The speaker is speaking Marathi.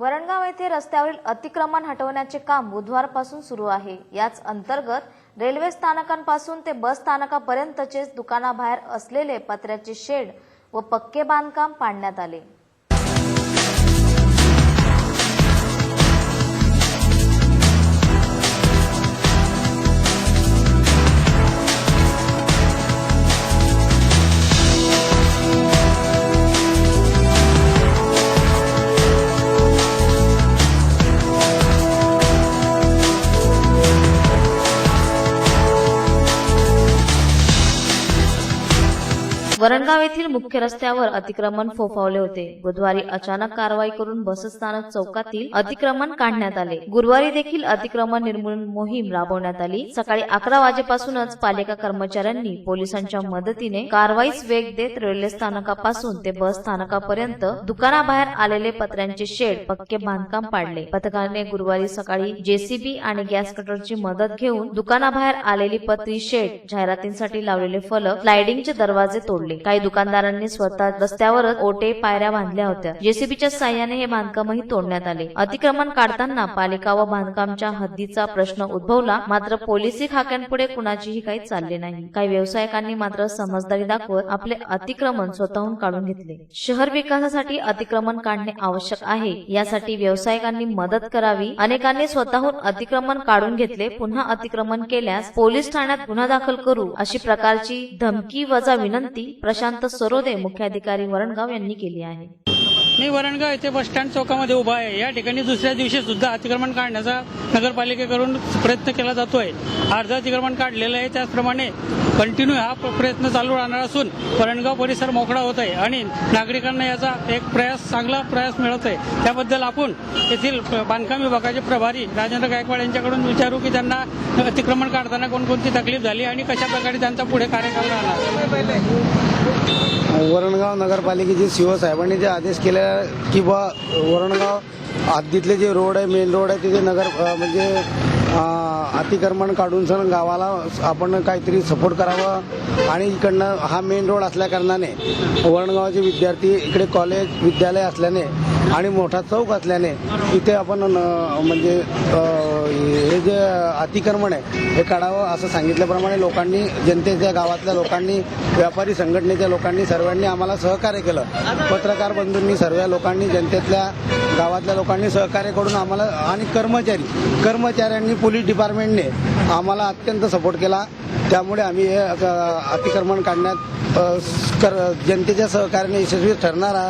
वरणगाव येथे रस्त्यावरील अतिक्रमण हटवण्याचे काम बुधवारपासून सुरू आहे. याच अंतर्गत रेल्वे स्थानकांपासून ते बस स्थानकापर्यंतचे दुकानाबाहेर असलेले पत्र्याचे शेड व पक्के बांधकाम पाडण्यात आले. वरणगाव येथील मुख्य रस्त्यावर अतिक्रमण फोफावले होते. बुधवारी अचानक कारवाई करून बसस्थानक चौकातील अतिक्रमण काढण्यात आले. गुरुवारी देखील अतिक्रमण निर्मूलन मोहीम राबवण्यात आली. सकाळी अकरा वाजेपासूनच पालिका कर्मचाऱ्यांनी पोलिसांच्या मदतीने कारवाईस वेग देत रेल्वे स्थानकापासून ते बस स्थानकापर्यंत दुकानाबाहेर आलेले पत्र्यांचे शेड पक्के बांधकाम पाडले. पथकाने गुरुवारी सकाळी जेसीबी आणि गॅस कटरची मदत घेऊन दुकानाबाहेर आलेली पत्री शेड जाहिरातींसाठी लावलेले फलक स्लायडिंगचे दरवाजे तोडले. काही दुकानदारांनी स्वतः रस्त्यावरच ओटे पायऱ्या बांधल्या होत्या. जेसीबीच्या साह्याने हे बांधकामही तोडण्यात आले. अतिक्रमण काढताना पालिका व बांधकामच्या हद्दीचा प्रश्न उद्भवला मात्र पोलिसी खाक्यांपुढे कुणाचीही काही चालले नाही. काही व्यावसायिकांनी मात्र समजदारी दाखवत आपले अतिक्रमण स्वतःहून काढून घेतले. शहर विकासासाठी अतिक्रमण काढणे आवश्यक आहे यासाठी व्यावसायिकांनी मदत करावी. अनेकांनी स्वतःहून अतिक्रमण काढून घेतले पुन्हा अतिक्रमण केल्यास पोलीस ठाण्यात गुन्हा दाखल करू अशी प्रकारची धमकी वजा विनंती प्रशांत सरोदे मुख्याधिकारी वरणगाव यांनी केली आहे. मी वरणगाव येथे बस स्टँड चौकामध्ये उभा आहे. या ठिकाणी दुसऱ्या दिवशी सुद्धा अतिक्रमण काढण्याचा नगरपालिकेकडून प्रयत्न केला जातोय. अर्ध अतिक्रमण काढलेलं आहे. त्याचप्रमाणे कंटिन्यू हा प्रयत्न चालू राहणार असून वरणगाव परिसर मोकळा होत आहे आणि नागरिकांना याचा एक प्रयास चांगला प्रयास मिळत आहे. त्याबद्दल आपण येथील बांधकाम विभागाचे प्रभारी राजेंद्र गायकवाड यांच्याकडून विचारू की त्यांना अतिक्रमण काढताना कोणकोणती तकलीफ झाली आणि कशा प्रकारे त्यांचा पुढे कार्यक्रम राहणार? वरणगाव नगरपालिकेचे शिवसाहेबांनी जे आदेश केले किंवा वरणगाव हद्दीतले जे रोड आहे मेन रोड आहे तिथे नगर म्हणजे अतिक्रमण काढून सण गावाला आपण काहीतरी सपोर्ट करावं. आणि इकडनं हा मेन रोड असल्या कारणाने वरणगावाचे विद्यार्थी इकडे कॉलेज विद्यालय असल्याने आणि मोठा चौक असल्याने इथे आपण म्हणजे हे जे अतिक्रमण आहे हे काढावं असं सांगितल्याप्रमाणे लोकांनी जनतेच्या गावातल्या लोकांनी व्यापारी संघटनेच्या लोकांनी सर्वांनी आम्हाला सहकार्य केलं. पत्रकार बंधूंनी सर्व लोकांनी जनतेतल्या गावातल्या लोकांनी सहकार्य करून आम्हाला आणि कर्मचारी कर्मचाऱ्यांनी पोलीस डिपार्टमेंटने आम्हाला अत्यंत सपोर्ट केला. त्यामुळे आम्ही हे अतिक्रमण काढण्यात कर जनतेच्या सहकार्याने यशस्वी ठरणार आहात.